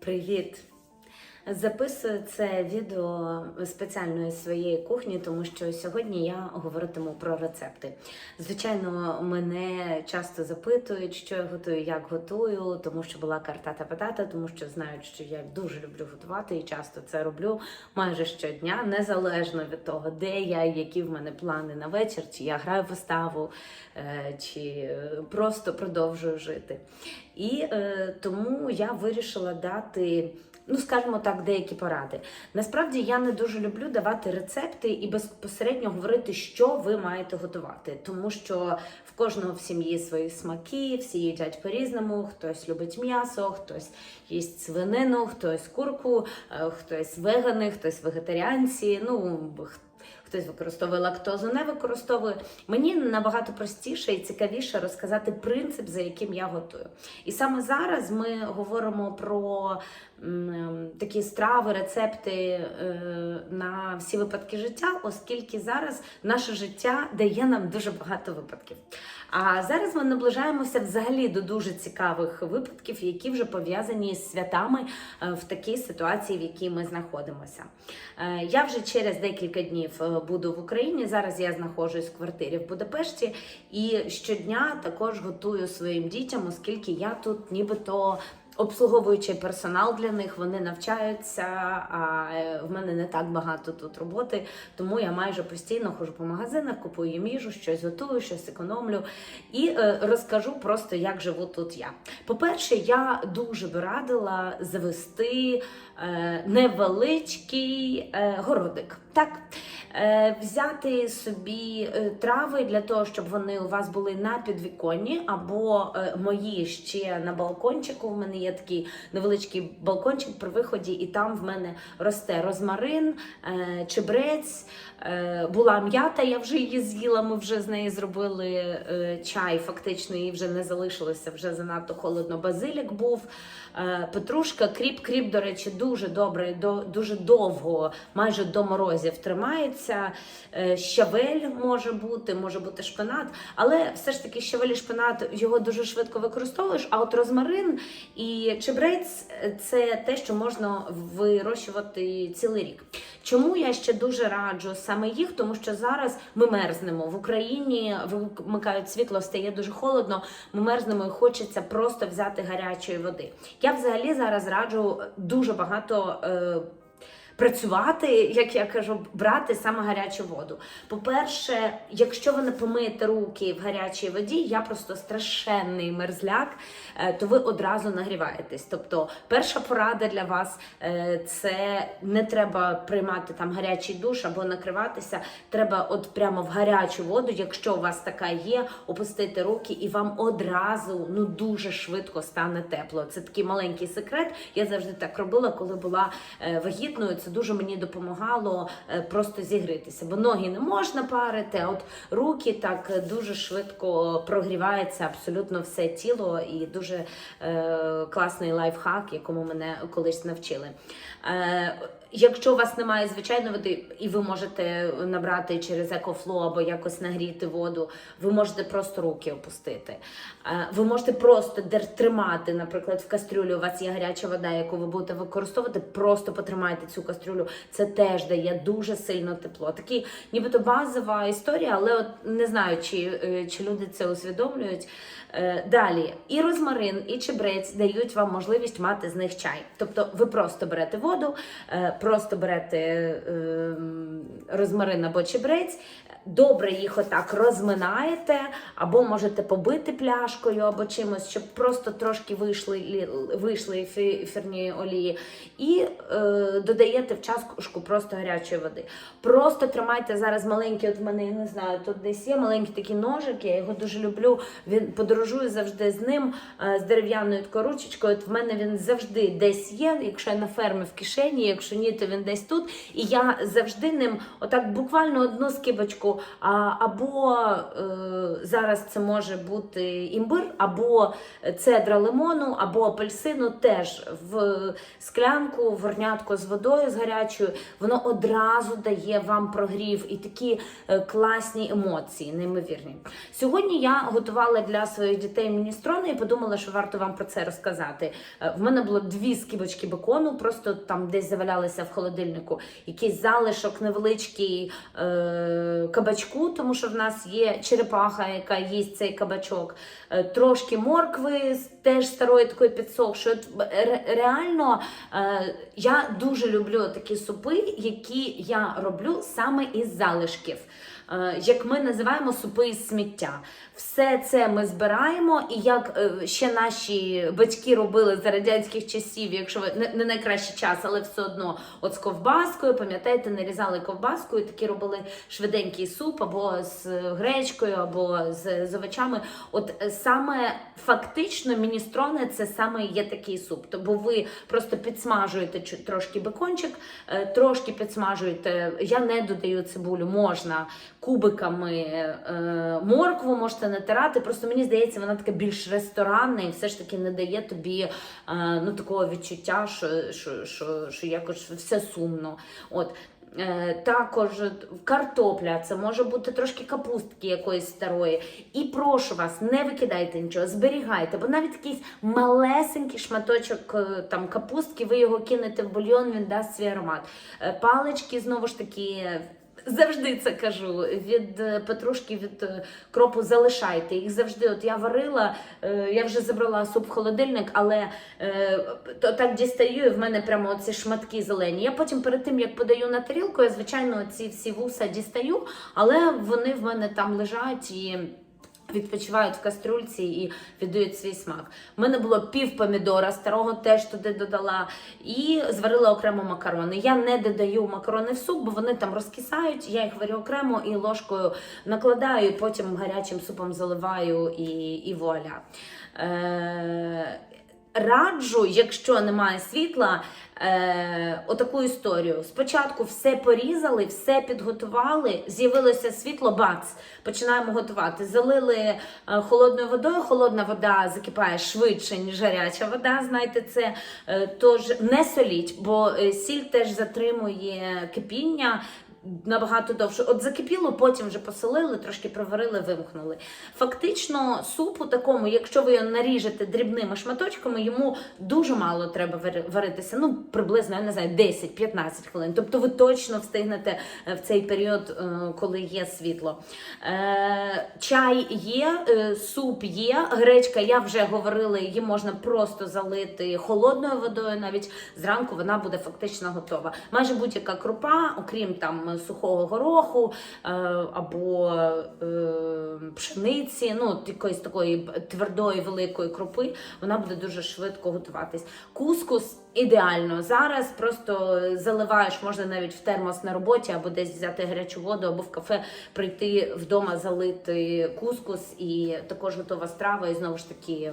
Привіт! Записую це відео спеціально із своєї кухні, тому що сьогодні я говоритиму про рецепти. Звичайно, мене часто запитують, що я готую, як готую, тому що була картата патата, тому що знають, що я дуже люблю готувати і часто це роблю майже щодня, незалежно від того, де я, які в мене плани на вечір, чи я граю виставу, е, чи е, просто продовжую жити. І е, тому я вирішила дати. Ну, скажімо так, деякі поради. Насправді я не дуже люблю давати рецепти і безпосередньо говорити, що ви маєте готувати, тому що в кожного в сім'ї свої смаки, всі їдять по-різному. Хтось любить м'ясо, хтось їсть свинину, хтось курку, е, хтось вегани, хтось вегетаріанці. Ну Хтось використовує лактозу, не використовує. Мені набагато простіше і цікавіше розказати принцип, за яким я готую. І саме зараз ми говоримо про такі страви, рецепти е, на всі випадки життя, оскільки зараз наше життя дає нам дуже багато випадків. А зараз ми наближаємося взагалі до дуже цікавих випадків, які вже пов'язані з святами е, в такій ситуації, в якій ми знаходимося. Е, Я вже через декілька днів е, буду в Україні. Зараз я знаходжусь в квартирі в Будапешті і щодня також готую своїм дітям, оскільки я тут нібито. Обслуговуючий персонал для них, вони навчаються, а е, в мене не так багато тут роботи, тому я майже постійно ходжу по магазинах, купую їм їжу, щось готую, щось економлю і е, розкажу просто, як живу тут я. По-перше, я дуже би радила завести е, невеличкий городик. Так, взяти собі е, трави для того, щоб вони у вас були на підвіконні, або е, мої ще на балкончику. У мене є такий невеличкий балкончик при виході, і там в мене росте розмарин, е, чебрець. Е, була м'ята, я вже її з'їла. Ми вже з неї зробили е, чай. Фактично її вже не залишилося, вже занадто холодно. Базилік був. Е, Петрушка, кріп, кріп, до речі, дуже добре, до, дуже довго, майже до морозів тримається. Е, Щавель може бути, може бути шпинат, але все ж таки щавель і шпинат його дуже швидко використовуєш. А от розмарин і чебрець е, це те, що можна вирощувати цілий рік. Чому я ще дуже раджу саме їх? Тому що зараз ми мерзнемо в Україні, вимикають світло, стає дуже холодно. Ми мерзнемо і хочеться просто взяти гарячої води. Я взагалі зараз раджу дуже багато. Працювати, як я кажу, брати саме гарячу воду. По-перше, якщо ви не помиєте руки в гарячій воді, я просто страшенний мерзляк, е, то ви одразу нагріваєтесь. Тобто, перша порада для вас е, це не треба приймати там гарячий душ або накриватися. Треба от прямо в гарячу воду, якщо у вас така є, опустити руки, і вам одразу ну дуже швидко стане тепло. Це такий маленький секрет. Я завжди так робила, коли була е, вагітною. Це дуже мені допомагало е, просто зігритися. бо ноги не можна парити, а от руки так е, дуже швидко прогрівається абсолютно все тіло, і дуже е, класний лайфхак, якому мене колись навчили. Е, Якщо у вас немає звичайної води, і ви можете набрати через екофло або якось нагріти воду, ви можете просто руки опустити. Е, Ви можете просто тримати, наприклад, в кастрюлі у вас є гаряча вода, яку ви будете використовувати, просто потримайте цю кастрюлю. Це теж дає дуже сильно тепло. Такий, нібито базова історія, але от не знаю, чи, е, чи люди це усвідомлюють. Е, Далі і розмарин, і чебрець дають вам можливість мати з них чай. Тобто ви просто берете воду, просто берете е, розмарин або чебрець, добре їх отак розминаєте, або можете побити пляшкою або чимось, щоб просто трошки вийшли, вийшли ефірні олії, і е, додаєте в чашку просто гарячої води. Просто тримайте зараз маленький, от в мене я не знаю, тут десь є маленький такий ножик, я його дуже люблю. Він подорожую завжди з ним, е, з дерев'яною такою ручечкою. От в мене він завжди десь є. Якщо я на фермі в кишені, якщо ні, то він десь тут. І я завжди ним, отак буквально одну скибочку, а, або е, зараз це може бути імбир, або цедра лимону, або апельсину, теж в склянку, в горнятку з водою водою з гарячою, воно одразу дає вам прогрів і такі е, класні емоції, неймовірні. Сьогодні я готувала для своїх дітей міністрони і подумала, що варто вам про це розказати. Е, В мене було дві скибочки бекону, просто там десь завалялися в холодильнику. Якийсь залишок невеличкий е, кабачку, тому що в нас є черепаха, яка їсть цей кабачок. Е, трошки моркви теж старої такої підсохшої. Реально е, я дуже люблю такі супи, які я роблю саме із залишків. Е, Як ми називаємо супи із сміття, все це ми збираємо, і як е, ще наші батьки робили за радянських часів, якщо ви не, найкращий час, але все одно, от з ковбаскою, пам'ятаєте, нарізали ковбаскою, такі робили швиденький суп або з гречкою, або з, з овочами. От е, саме фактично міністрони це саме є такий суп. Тобто ви просто підсмажуєте трошки бекончик, трошки підсмажуєте. Я не додаю цибулю, можна кубиками е, моркву можете натирати. Просто мені здається, вона така більш ресторанна і все ж таки не дає тобі е, ну, такого відчуття, що, що, що, що якось все сумно. От. Е, Також картопля, це може бути трошки капустки якоїсь старої. І прошу вас, не викидайте нічого, зберігайте, бо навіть якийсь малесенький шматочок е, там капустки, ви його кинете в бульйон, він дасть свій аромат. Е, Палички знову ж таки. Завжди це кажу. Від е, петрушки, від е, кропу залишайте їх завжди. От я варила, е, я вже забрала суп в холодильник, але то так дістаю, і в мене прямо ці шматки зелені. Я потім перед тим як подаю на тарілку, я звичайно ці всі вуса дістаю, але вони в мене там лежать і. Відпочивають в каструльці і віддають свій смак. У мене було пів помідора, старого теж туди додала, і зварила окремо макарони. Я не додаю макарони в суп, бо вони там розкисають. Я їх варю окремо і ложкою накладаю, потім гарячим супом заливаю і, і вуаля. Е, Раджу, якщо немає світла, е, отаку історію. Спочатку все порізали, все підготували, з'явилося світло, бац, починаємо готувати. Залили е, холодною водою, холодна вода закипає швидше, ніж гаряча вода. Знаєте, це е, тож не соліть, бо е, сіль теж затримує кипіння. Набагато довше. От закипіло, потім вже посолили, трошки проварили, вимкнули. Фактично, супу такому, якщо ви його наріжете дрібними шматочками, йому дуже мало треба вари- варитися. Ну, приблизно, я не знаю, 10-15 хвилин. Тобто ви точно встигнете е, в цей період, е, коли є світло. Е, чай є, суп є, гречка, я вже говорила, її можна просто залити холодною водою, навіть зранку вона буде фактично готова. Майже будь-яка крупа, окрім там сухого гороху е, або е, пшениці, ну якоїсь такої твердої великої крупи, вона буде дуже швидко готуватись. Кускус ідеально зараз. Просто заливаєш, можна навіть в термос на роботі, або десь взяти гарячу воду, або в кафе прийти вдома, залити кускус і також готова страва. І знову ж таки, е,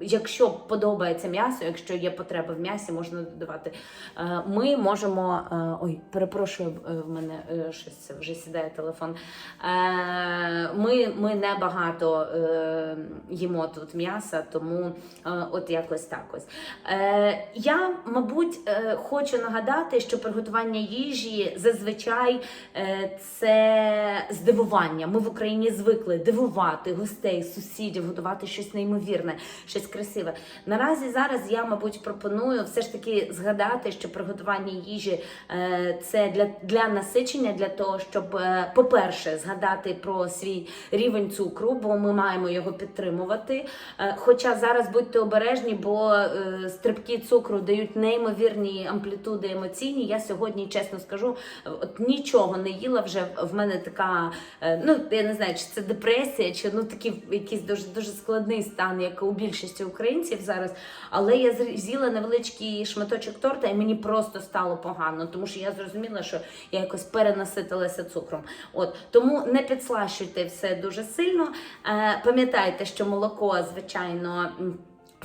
якщо подобається м'ясо, якщо є потреба в м'ясі, можна додавати. Е, Ми можемо. е, Ой, перепрошую, в мене щось вже сідає телефон. Ми, ми не багато їмо тут м'яса, тому от якось так ось. Я, мабуть, е, хочу нагадати, що приготування їжі зазвичай е, це здивування. Ми в Україні звикли дивувати гостей, сусідів, готувати щось неймовірне, щось красиве. Наразі зараз я, мабуть, пропоную все ж таки згадати, що приготування їжі е, це для, для насичення, для того, щоб, по-перше, згадати про свій рівень цукру, бо ми маємо його підтримувати. Хоча зараз будьте обережні, бо стрибки цукру дають неймовірні амплітуди емоційні. Я сьогодні, чесно скажу, от нічого не їла вже. В мене така, е, ну я не знаю, чи це депресія, чи ну такий якийсь дуже дуже складний стан, як у більшості українців зараз. Але я з'їла невеличкий шматочок торта, і мені просто стало погано, тому що я зрозуміла, що я якось перенаситилася цукром. От тому не підслащуйте все дуже сильно. Е, пам'ятайте, що молоко, звичайно.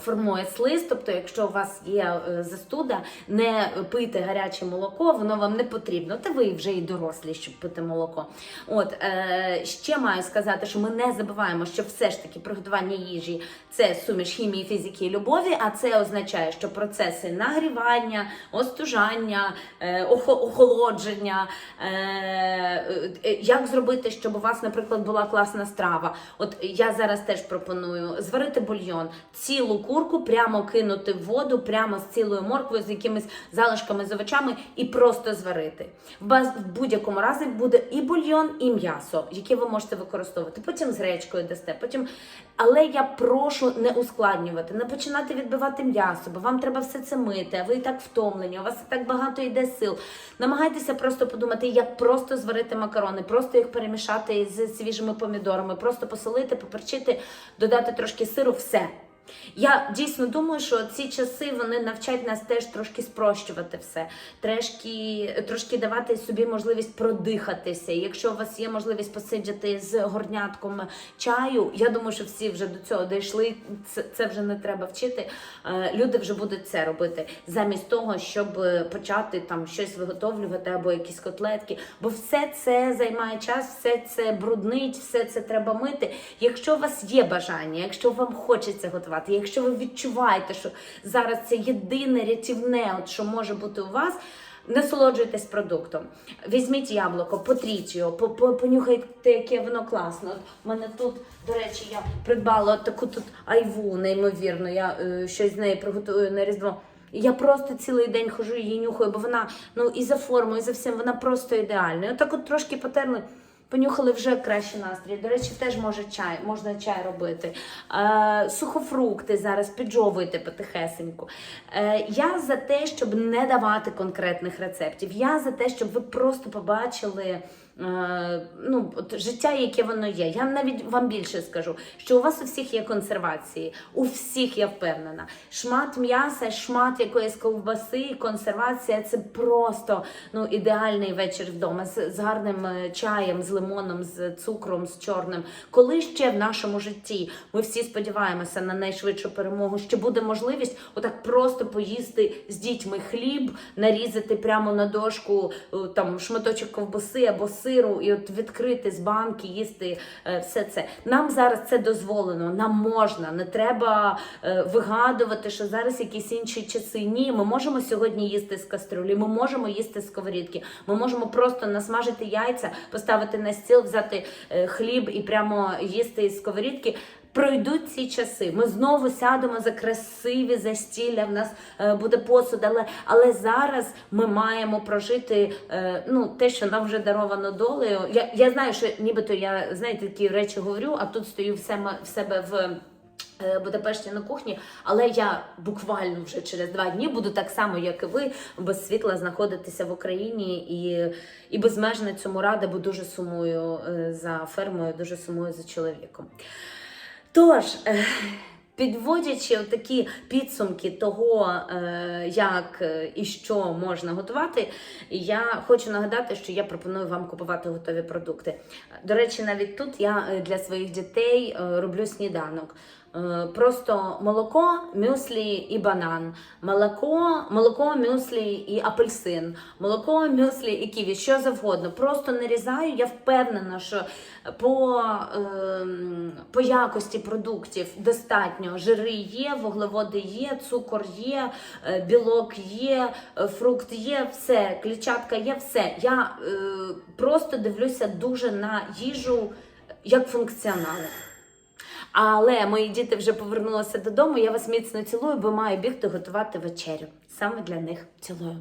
Формує слиз, тобто, якщо у вас є е, застуда, не пийте гаряче молоко, воно вам не потрібно. Та ви вже і дорослі, щоб пити молоко. От е, ще маю сказати, що ми не забуваємо, що все ж таки приготування їжі це суміш хімії, фізики і любові. А це означає, що процеси нагрівання, остужання, е, охолодження, е, е, як зробити, щоб у вас, наприклад, була класна страва. От я зараз теж пропоную зварити бульйон, цілу курку прямо кинути в воду, прямо з цілою морквою, з якимись залишками з овочами, і просто зварити. В, будь-якому разі буде і бульйон, і м'ясо, яке ви можете використовувати. Потім з гречкою дасте. Потім, але я прошу не ускладнювати, не починати відбивати м'ясо, бо вам треба все це мити. А ви і так втомлені, у вас і так багато йде сил. Намагайтеся просто подумати, як просто зварити макарони, просто їх перемішати з свіжими помідорами, просто посолити, поперчити, додати трошки сиру, все. Я дійсно думаю, що ці часи вони навчать нас теж трошки спрощувати все, трошки, трошки давати собі можливість продихатися. Якщо у вас є можливість посидіти з горнятком чаю, я думаю, що всі вже до цього дійшли. Це, вже не треба вчити. Е, Люди вже будуть це робити замість того, щоб е, почати там щось виготовлювати або якісь котлетки. Бо все це займає час, все це бруднить, все це треба мити. Якщо у вас є бажання, якщо вам хочеться готувати, якщо ви відчуваєте, що зараз це єдине рятівне, от що може бути у вас. Насолоджуйтесь продуктом. Візьміть яблуко, потріть його, по- по- понюхайте, яке воно класне. От у мене тут, до речі, я придбала таку тут айву, неймовірно. Я е, щось з неї приготую на різдво. Я просто цілий день хожу її нюхаю, бо вона ну і за формою, і за всім, вона просто ідеальна. Отак от трошки потерли. Понюхали вже краще настрій. До речі, теж може чай, можна чай робити. Е, сухофрукти зараз піджовуйте потихесеньку. Е, я за те, щоб не давати конкретних рецептів. Я за те, щоб ви просто побачили. Е, Ну, от життя, яке воно є. Я навіть вам більше скажу, що у вас у всіх є консервації, у всіх я впевнена. Шмат м'яса, шмат якоїсь ковбаси, консервація це просто ну, ідеальний вечір вдома з, з гарним е, чаєм, з лимоном, з цукром, з чорним. Коли ще в нашому житті ми всі сподіваємося на найшвидшу перемогу, що буде можливість отак просто поїсти з дітьми хліб, нарізати прямо на дошку е, там шматочок ковбаси або сиру, і от відкрити з банки, їсти е, все це. Нам зараз це дозволено, нам можна, не треба е, вигадувати, що зараз якісь інші часи. Ні, ми можемо сьогодні їсти з кастрюлі, ми можемо їсти з сковорідки, ми можемо просто насмажити яйця, поставити на стіл, взяти е, хліб і прямо їсти із сковорідки. Пройдуть ці часи. Ми знову сядемо за красиві застілля. В нас е, буде посуд, але, але зараз ми маємо прожити е, ну, те, що нам вже даровано долею. Я, я знаю, що нібито я знаєте, такі речі говорю, а тут стою в себе, в себе в. е, Будапешті на кухні, але я буквально вже через два дні буду так само, як і ви, без світла знаходитися в Україні і, і безмежно цьому рада, бо дуже сумую за фермою, дуже сумую за чоловіком. Тож, е, підводячи такі підсумки того, е, як е, і що можна готувати, я хочу нагадати, що я пропоную вам купувати готові продукти. До речі, навіть тут я для своїх дітей роблю сніданок. Е, Просто молоко, мюслі і банан, молоко, молоко, мюслі і апельсин, молоко, мюслі і ківі, що завгодно. Просто нарізаю. Я впевнена, що по, ем, по якості продуктів достатньо. Жири є, вуглеводи є, цукор є, е, білок є, е, фрукт є, все, клітчатка є, все. Я просто дивлюся дуже на їжу як функціонал. Але мої діти вже повернулися додому. Я вас міцно цілую, бо маю бігти готувати вечерю. Саме для них цілую.